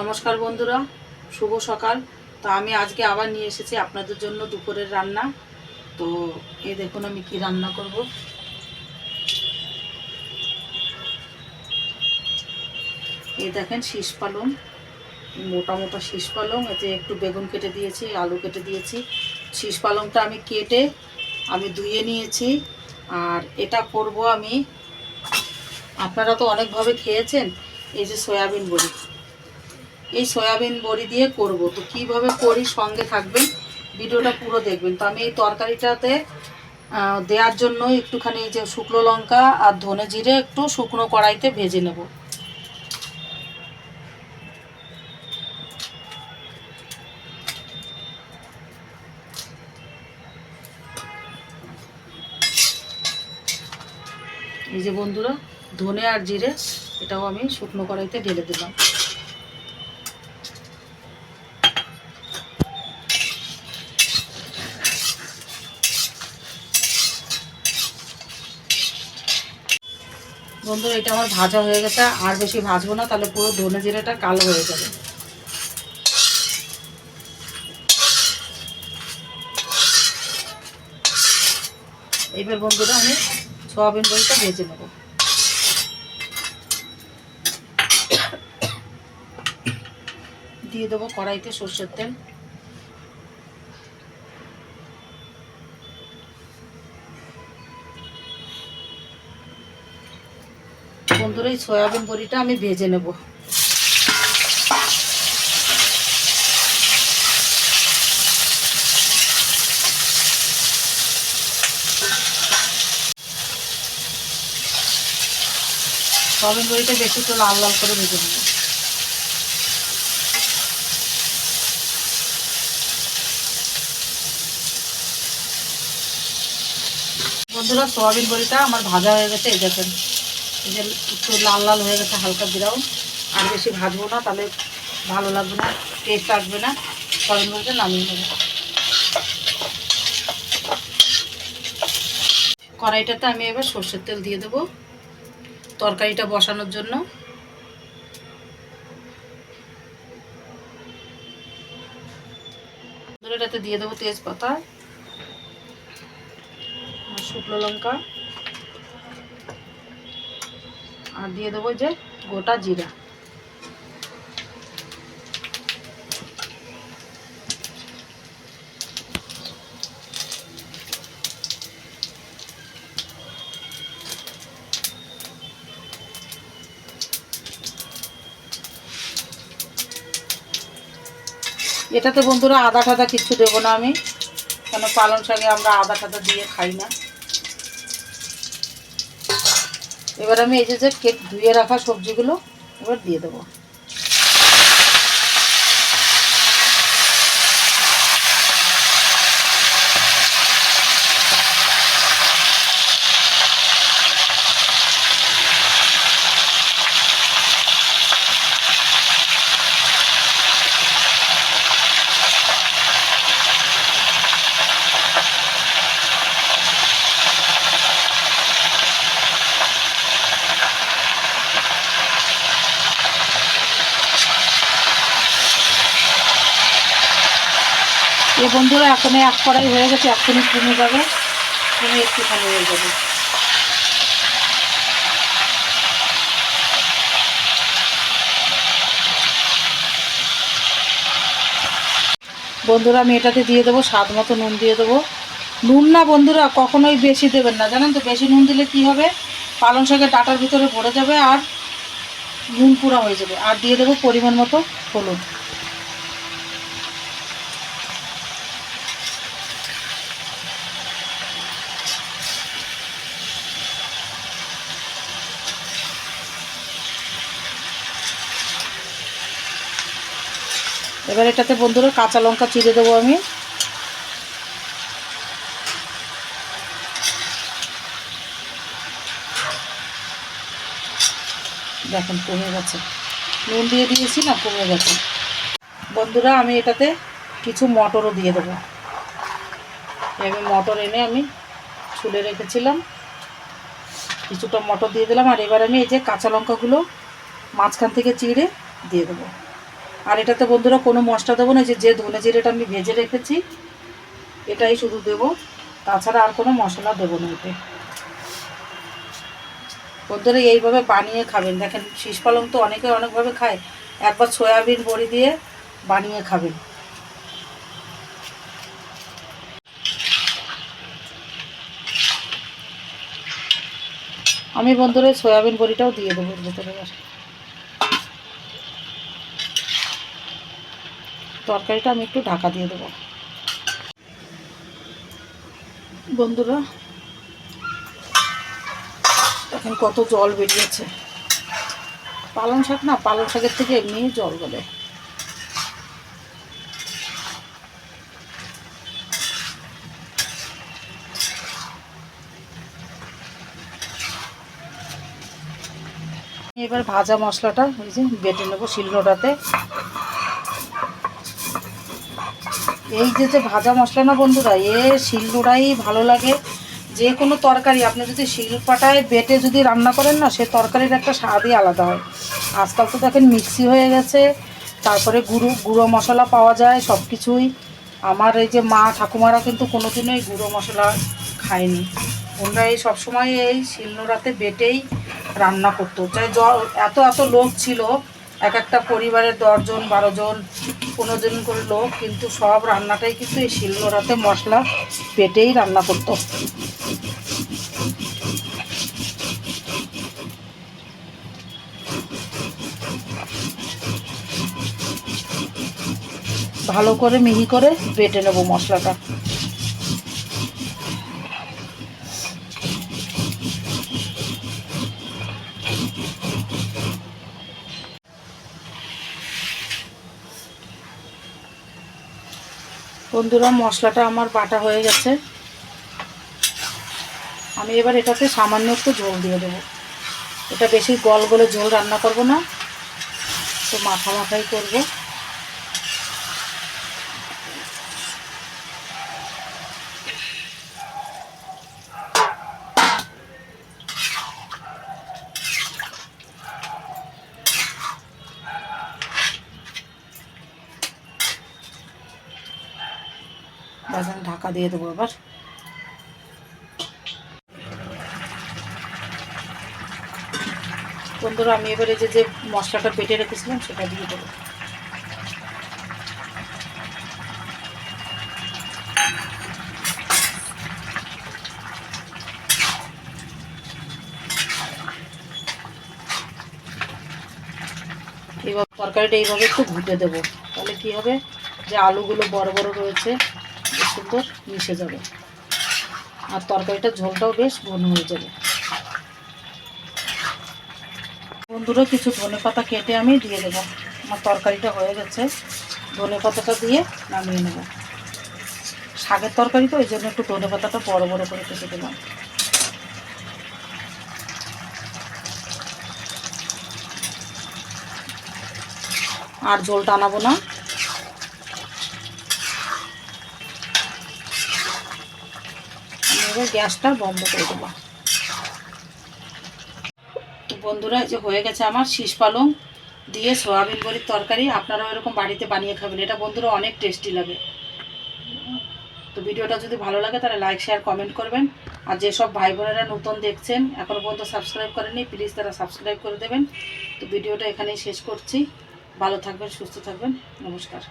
নমস্কার বন্ধুরা, শুভ সকাল। তো আমি আজকে আবার নিয়ে এসেছি আপনাদের জন্য দুপুরের রান্না। তো এ দেখুন আমি কি রান্না করব। এই দেখেন শীষ পালং, মোটা মোটা শীষ পালং, এতে একটু বেগুন কেটে দিয়েছি, আলু কেটে দিয়েছি। শীষ পালংটা আমি কেটে আমি ধুয়ে নিয়েছি, আর এটা করব আমি, আপনারা তো অনেকভাবে খেয়েছেন, এই যে সয়াবিন বড়ি। এই সয়াবিন বড়ি দিয়ে করব। তো কীভাবে করি সঙ্গে থাকবেন, ভিডিওটা পুরো দেখবেন। তো আমি এই তরকারিটাতে দেওয়ার জন্য একটুখানি যে শুকনো লঙ্কা আর ধনে জিরে একটু শুকনো কড়াইতে ভেজে নেব। এই যে বন্ধুরা, ধনে আর জিরে, এটাও আমি শুকনো কড়াইতে ঢেলে দিলাম। বন্ধুরা, এটা আমার ভাজা হয়ে গেছে। আর বেশি ভাজবো না, তাহলে পুরো ধনে জিরেটা কালো হয়ে যাবে। এইবার বন্ধুরা, আমি সয়াবিন বড়িটা ভেজে নেব। দিয়ে দেবো কড়াইতে সর্ষের তেল। বন্ধুরা এই সয়াবিন বড়িটা আমি ভেজে নেব। সয়াবিন বড়িটা বেশি একটু লাল লাল করে ভেজে নেব। বন্ধুরা, সয়াবিন বড়িটা আমার ভাজা হয়ে গেছে, এই দেখেন। যে একটু লাল লাল হয়ে গেছে, হালকা ব্রাউন আর বেশি ভাজবো না, তাহলে ভালো লাগবে না টেস্ট আসবে না। সয়াবিন বড়িটা নামিয়ে নেব। কড়াইটাতে আমি এবার সর্ষের তেল দিয়ে দেবো, তরকারিটা বসানোর জন্য। এটাতে দিয়ে দেবো তেজপাতা শুকনো লঙ্কা। আর দিয়ে দেবো যে গোটা জিরা। এটাতে বন্ধুরা আদা টাদা কিছু দেবো না আমি, কেন পালং শাকে আমরা আদা টাদা দিয়ে খাই না। এবার আমি এই যে কেক ধুয়ে রাখা সবজিগুলো এবার দিয়ে দেবো। এ বন্ধুরা, এখন এক কড়াই হয়ে গেছে এখনই কমে যাবে। কমে একটুখানি হয়ে যাবে। বন্ধুরা, আমি এটাতে দিয়ে দেবো, স্বাদ মতো নুন দিয়ে দেবো। নুন না বন্ধুরা, কখনোই বেশি দেবেন না। জানেন তো, বেশি নুন দিলে কি হবে? পালং শাকের ডাটার ভিতরে ভরে যাবে আর নুন পুরা হয়ে যাবে। আর দিয়ে দেবো পরিমাণ মতো হলুদ। এবার এটাতে বন্ধুরা কাঁচা লঙ্কা চিড়ে দেবো আমি। দেখুন, কমে গেছে। নুন দিয়ে দিয়েছি না, কমে গেছে। বন্ধুরা, আমি এটাতে কিছু মটরও দিয়ে দেবো। আমি মটর এনে আমি ছুলে রেখেছিলাম। কিছুটা মটর দিয়ে দিলাম, আর এবার আমি এই যে কাঁচা লঙ্কাগুলো মাঝখান থেকে চিড়ে দিয়ে দেবো। আর এটাতে বন্ধুরা কোনো মশলা দেবো না যে যে ধনে জিরেটা আমি ভেজে রেখেছি, এটাই শুধু দেবো। তাছাড়া আর কোনো মশলা দেবো না এতে। বন্ধুরা এইভাবে বানিয়ে খাবেন। দেখেন, শীষ পালং তো অনেকে অনেকভাবে খায়। একবার সয়াবিন বড়ি দিয়ে বানিয়ে খাবেন। আমি বন্ধুরা সয়াবিন বড়িটাও দিয়ে দেবো ভেতরে তরকারিটা আমি একটু ঢাকা দিয়ে দেবো। বন্ধুরা এখন কত জল বেরিয়েছে। পালং শাক না, পালং শাকের থেকে এমনি জল গলে। এবার ভাজা মশলাটা ওই যে বেটে নেব শিলনোড়াতে। এই যে যে ভাজা মশলা না বন্ধুরা, এ শিলনোড়াই ভালো লাগে। যে কোনো তরকারি, আপনি যদি শিলপাটায় বেটে যদি রান্না করেন না, সে তরকারির একটা স্বাদই আলাদা হয়। আজকাল তো দেখেন মিক্সি হয়ে গেছে, তারপরে গুঁড়ো গুঁড়ো মশলা পাওয়া যায় সব কিছুই আমার এই যে মা ঠাকুমারা কিন্তু কোনো কোনোদিনই গুঁড়ো মশলা খায়নি। ওনারা এই সবসময় এই শিলনোড়াতে বেটেই রান্না করতো। চাই এত এত লোক ছিল এক একটা পরিবারের দশজন বারো জন, পনেরো জন করে লোক, কিন্তু সব রান্নাটাই কিন্তু এই শিলনোড়াতে মশলা পেটেই রান্না করতো। ভালো করে মিহি করে বেটে নেব মশলাটা। বন্ধুরা, মশলাটা আমার বাটা হয়ে গেছে। আমি এবার এটাতে সামান্য একটু ঝোল দিয়ে দেবো। এটা বেশি গল গলে ঝোল রান্না করব না, তো মাখা মাখাই করব। ব্যাস ঢাকা দিয়ে দেবো এবার বন্ধুরা, আমি এবারে যে যে মশলাটা বেটে রেখেছিলাম, সেটা দিয়ে দেবো। এবার তরকারিটা এইভাবে একটু ঘুটে দেবো। তাহলে কি হবে? যে আলুগুলো বড় বড় রয়েছে সুন্দর মিশে যাবে। আর তরকারিটার ঝোলটাও বেশ ঘন হয়ে যাবে। বন্ধুরা, কিছু ধনে পাতা কেটে আমি দিয়ে দেবো। আমার তরকারিটা হয়ে গেছে। ধনে পাতাটা দিয়ে নামিয়ে নেব। শাকের তরকারি তো ওই জন্য একটু ধনে পাতাটা বড় বড় করে কেটে দিলাম। আর জল টানাবো না। এবার গ্যাসটা বন্ধ করে দেবো। বন্ধুরা যে হয়ে গেছে আমার শীষ পালং দিয়ে সয়াবিন বড়ির তরকারি। আপনারাও এরকম বাড়িতে বানিয়ে খাবেন। এটা বন্ধুরা অনেক টেস্টি লাগে। তো ভিডিওটা যদি ভালো লাগে, তাহলে লাইক শেয়ার কমেন্ট করবেন। আর যেসব ভাই বোনেরা নতুন দেখছেন এখনও পর্যন্ত সাবস্ক্রাইব করেননি প্লিজ তারা সাবস্ক্রাইব করে দেবেন। তো ভিডিওটা এখানেই শেষ করছি। ভালো থাকবেন, সুস্থ থাকবেন। নমস্কার।